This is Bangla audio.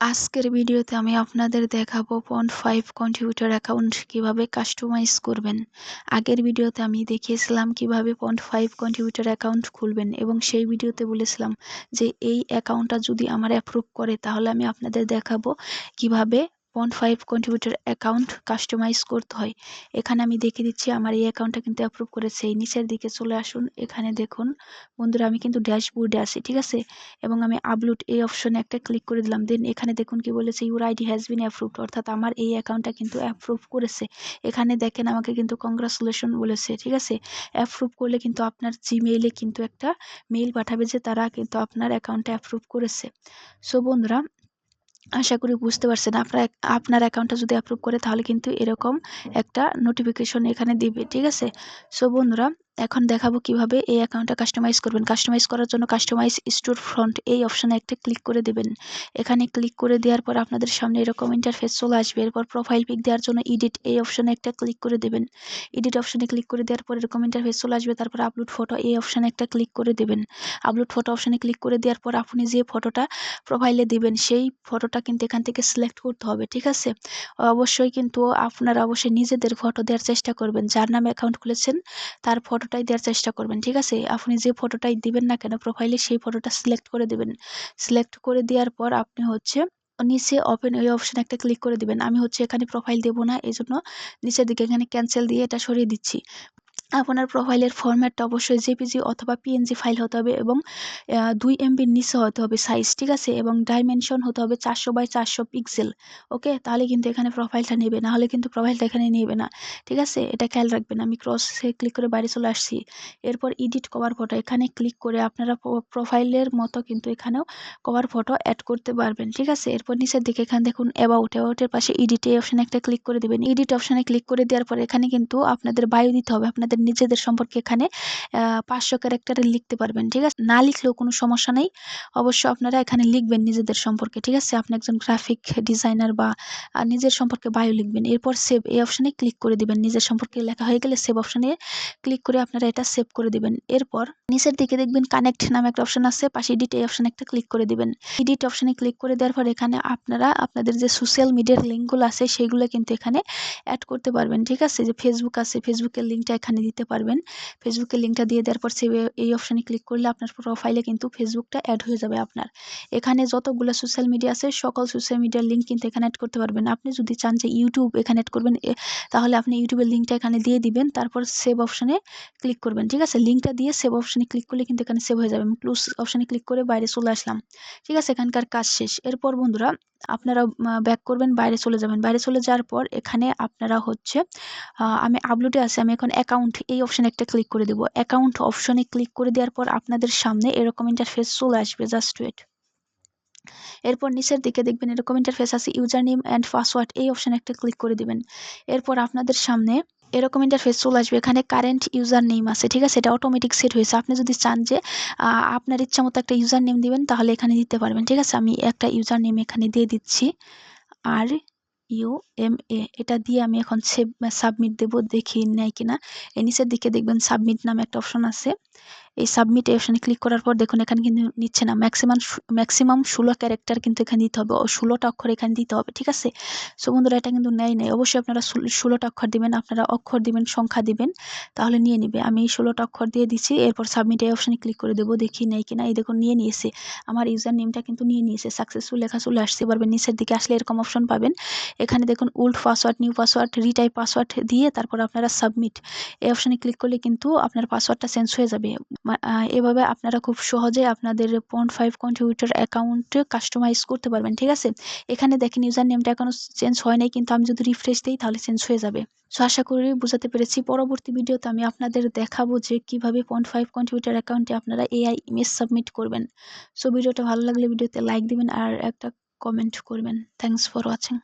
আজকের ভিডিওতে আমি আপনাদের দেখাবো পয়েন্ট ফাইভ কম্পিউটার অ্যাকাউন্ট কীভাবে কাস্টমাইজ করবেন। আগের ভিডিওতে আমি দেখিয়েছিলাম কীভাবে পয়েন্ট ফাইভ কম্পিউটার অ্যাকাউন্ট খুলবেন এবং সেই ভিডিওতে বলেছিলাম যে এই অ্যাকাউন্টটা যদি আমার অ্যাপ্রুভ করে, তাহলে আমি আপনাদের দেখাবো কীভাবে point five contributor account customise করতে হয়। এখানে আমি দেখে দিচ্ছি, আমার এই অ্যাকাউন্টটা কিন্তু অ্যাপ্রুভ করেছে। এই নিচের দিকে চলে আসুন, এখানে দেখুন, বন্ধুরা আমি কিন্তু ড্যাশবোর্ডে আছি, ঠিক আছে? এবং আমি আপলোড এই অপশনে একটা ক্লিক করে দিলাম। দেন এখানে দেখুন কি বলেছে your ID has been approved অর্থাৎ আমার এই অ্যাকাউন্টটা কিন্তু অ্যাপ্রুভ করেছে। এখানে দেখেন, আমাকে কিন্তু কংগ্রাচুলেশন বলেছে, ঠিক আছে? অ্যাপ্রুভ করলে কিন্তু আপনার জিমেইলে কিন্তু একটা মেইল পাঠাবে যে তারা কিন্তু আপনার অ্যাকাউন্টটা অ্যাপ্রুভ করেছে। সো বন্ধুরা আশা করি বুঝতে পারছেন। আপনার আপনার অ্যাকাউন্টটা যদি অ্যাপ্রুভ করে তাহলে কিন্তু এরকম একটা নোটিফিকেশন এখানে দিবে, ঠিক আছে? সো বন্ধুরা এখন দেখাবো কীভাবে এই অ্যাকাউন্টটা কাস্টমাইজ করবেন। কাস্টমাইজ করার জন্য কাস্টমাইজ স্টোর ফ্রন্ট এই অপশানে একটা ক্লিক করে দেবেন। এখানে ক্লিক করে দেওয়ার পর আপনাদের সামনে এরকম ইন্টারফেস চলে আসবে। এরপর প্রোফাইল পিক দেওয়ার জন্য এডিট এই অপশানে একটা ক্লিক করে দেবেন। এডিট অপশানে ক্লিক করে দেওয়ার পর এরকম ইন্টারফেস চলে আসবে। তারপর আপলোড ফটো এই অপশানে একটা ক্লিক করে দেবেন। আপলোড ফটো অপশানে ক্লিক করে দেওয়ার পর আপনি যে ফটোটা প্রোফাইলে দিবেন, সেই ফটোটা কিন্তু এখান থেকে সিলেক্ট করতে হবে, ঠিক আছে? অবশ্যই কিন্তু আপনারা অবশ্যই নিজেদের ফটো দেওয়ার চেষ্টা করবেন। যার নামে অ্যাকাউন্ট খুলেছেন, তার ফটোটাই দেওয়ার চেষ্টা করবেন, ঠিক আছে? আপনি যে ফটোটাই দিবেন না কেন প্রোফাইলে সেই ফটোটা সিলেক্ট করে দেবেন। সিলেক্ট করে দেওয়ার পর আপনি হচ্ছে নিচে ওপেন ওই অপশন একটা ক্লিক করে দিবেন। আমি হচ্ছে এখানে প্রোফাইল দেবো না এই জন্য নিচের দিকে এখানে ক্যান্সেল দিয়ে এটা সরিয়ে দিচ্ছি। আপনার প্রোফাইলের ফরম্যাটটা অবশ্যই জেপিজি অথবা পিএনজি ফাইল হতে হবে এবং দুই এমবির নিচে হতে হবে সাইজ ঠিক আছে? এবং ডাইমেনশন হতে হবে চারশো বাই চারশো পিক্সেল ওকে তাহলে কিন্তু এখানে প্রোফাইলটা নেবে না হলে কিন্তু প্রোফাইলটা এখানে নেবে না, ঠিক আছে? এটা খেয়াল রাখবেন, আমি ক্রসে ক্লিক করে বাইরে চলে আসছি। এরপর এডিট কভার ফটো এখানে ক্লিক করে আপনারা প্রোফাইলের মতো কিন্তু এখানেও কভার ফটো অ্যাড করতে পারবেন, ঠিক আছে? এরপর নিচের দিকে এখানে দেখুন অ্যাবাউট অ্যাবাউটের পাশে এডিট এই অপশানে একটা ক্লিক করে দেবেন এডিট অপশানে ক্লিক করে দেওয়ার পর এখানে কিন্তু আপনাদের বায়ু দিতে হবে, আপনাদের নিজেদের সম্পর্কে এখানে পাঁচশো ক্যারেক্টারে লিখতে পারবেন, ঠিক আছে? না লিখলেও কোনো সমস্যা নেই। অবশ্য আপনারা এখানে লিখবেন নিজেদের সম্পর্কে, ঠিক আছে? আপনি একজন গ্রাফিক ডিজাইনার বা নিজের সম্পর্কে বায়ো লিখবেন। এরপর সেভ এই অপশানে ক্লিক করে দিবেন। নিজের সম্পর্কে লেখা হয়ে গেলে সেভ অপশানে ক্লিক করে আপনারা এটা সেভ করে দিবেন। এরপর নিচের দিকে দেখবেন কানেক্ট নামে একটা অপশান আছে, পাশে এডিট এই অপশানে একটা ক্লিক করে দিবেন। এডিট অপশানে ক্লিক করে দেওয়ার পর এখানে আপনারা, আপনাদের যে সোশ্যাল মিডিয়ার লিঙ্কগুলো আছে, সেইগুলো কিন্তু এখানে অ্যাড করতে পারবেন, ঠিক আছে? যে ফেসবুক আছে ফেসবুকের লিঙ্কটা এখানে দিতে পারবেন। ফেসবুকের লিঙ্কটা দিয়ে দেওয়ার পর সেভ এই অপশানে ক্লিক করলে আপনার প্রোফাইলে কিন্তু ফেসবুকটা অ্যাড হয়ে যাবে আপনার। এখানে যতগুলো সোশ্যাল মিডিয়া আছে, সকল সোশ্যাল মিডিয়ার লিঙ্ক কিন্তু এখানে অ্যাড করতে পারবেন। আপনি যদি চান যে ইউটিউব এখানে অ্যাড করবেন তাহলে আপনি ইউটিউবের লিঙ্কটা এখানে দিয়ে দিবেন, তারপর সেভ অপশানে ক্লিক করবেন, ঠিক আছে? লিঙ্কটা দিয়ে সেভ অপশানে ক্লিক করলে কিন্তু এখানে সেভ হয়ে যাবে। আমি ক্লোজ অপশানে ক্লিক করে বাইরে চলে আসলাম। ঠিক আছে? এখানকার কাজ শেষ। এরপর বন্ধুরা আপনারা ব্যাক করবেন, বাইরে চলে যাবেন। বাইরে চলে যাওয়ার পর এখানে আপনারা হচ্ছে আমি আপলোডে আছে, আমি এখন অ্যাকাউন্ট এই অপশানে একটা ক্লিক করে দেবো। অ্যাকাউন্ট অপশনে ক্লিক করে দেওয়ার পর আপনাদের সামনে এরকম ইন্টারফেস চলে আসবে জাস্ট ওয়েট এরপর নিচের দিকে দেখবেন এরকম ইন্টারফেস আছে ইউজার নেম অ্যান্ড পাসওয়ার্ড এই অপশানে একটা ক্লিক করে দিবেন। এরপর আপনাদের সামনে এরকম ইন্টারফেস চলে আসবে। এখানে কারেন্ট ইউজার নেম আছে, ঠিক আছে? এটা অটোমেটিক সেট হয়েছে। আপনি যদি চান যে আপনার ইচ্ছা মতো একটা ইউজার নেম দিবেন, তাহলে এখানে দিতে পারবেন, ঠিক আছে? আমি একটা ইউজার নেম এখানে দিয়ে দিচ্ছি। আর ইউ এম এ এটা দিয়ে আমি এখন সেভ সাবমিট দেবো, দেখি নেয় কিনা। এই নিচের দিকে দেখবেন সাবমিট নামে একটা অপশন আছে। এই সাবমিট অপশানে ক্লিক করার পর দেখুন এখানে কিন্তু নিচ্ছে না। ম্যাক্সিমাম ম্যাক্সিমাম ষোলো ক্যারেক্টার কিন্তু এখানে দিতে হবে। ষোলোটা অক্ষর এখানে দিতে হবে, ঠিক আছে? সো বন্ধুরা, এটা কিন্তু নেয় নেই। অবশ্যই আপনারা ষোলোটা অক্ষর দিবেন, আপনারা অক্ষর দিবেন, সংখ্যা দিবেন, তাহলে নিয়ে নেবে। আমি এই ষোলোটা অক্ষর দিয়ে দিচ্ছি, এরপর সাবমিট এই অপশানে ক্লিক করে দেবো, দেখি নেই কিনা। এই দেখুন, নিয়ে নিয়েছে। আমার ইউজার নেমটা কিন্তু নিয়ে নিয়েছে। সাকসেসফুল লেখা চলে আসছে। পারবেন নিচের দিকে আসলে এরকম অপশন পাবেন। এখানে দেখুন old password new password retype password দিয়ে তারপর আপনারা সাবমিট এই অপশানে ক্লিক করলে কিন্তু আপনার পাসওয়ার্ডটা চেঞ্জ হয়ে যাবে। এভাবে আপনারা খুব সহজে আপনাদের point five contributor account customise করতে পারবেন, ঠিক আছে? এখানে দেখেন ইউজার নেমটা এখনও চেঞ্জ হয় নাই, কিন্তু আমি যদি রিফ্রেশ দিই তাহলে চেঞ্জ হয়ে যাবে। সো আশা করি বুঝাতে পেরেছি। পরবর্তী ভিডিওতে আমি আপনাদের দেখাবো যে কীভাবে পয়েন্ট ফাইভ কন্ট্রিবিউটার অ্যাকাউন্টে আপনারা এআই ইমেজ সাবমিট করবেন। সো ভিডিওটা ভালো লাগলে ভিডিওতে লাইক দিবেন আর একটা কমেন্ট করবেন। Thanks for watching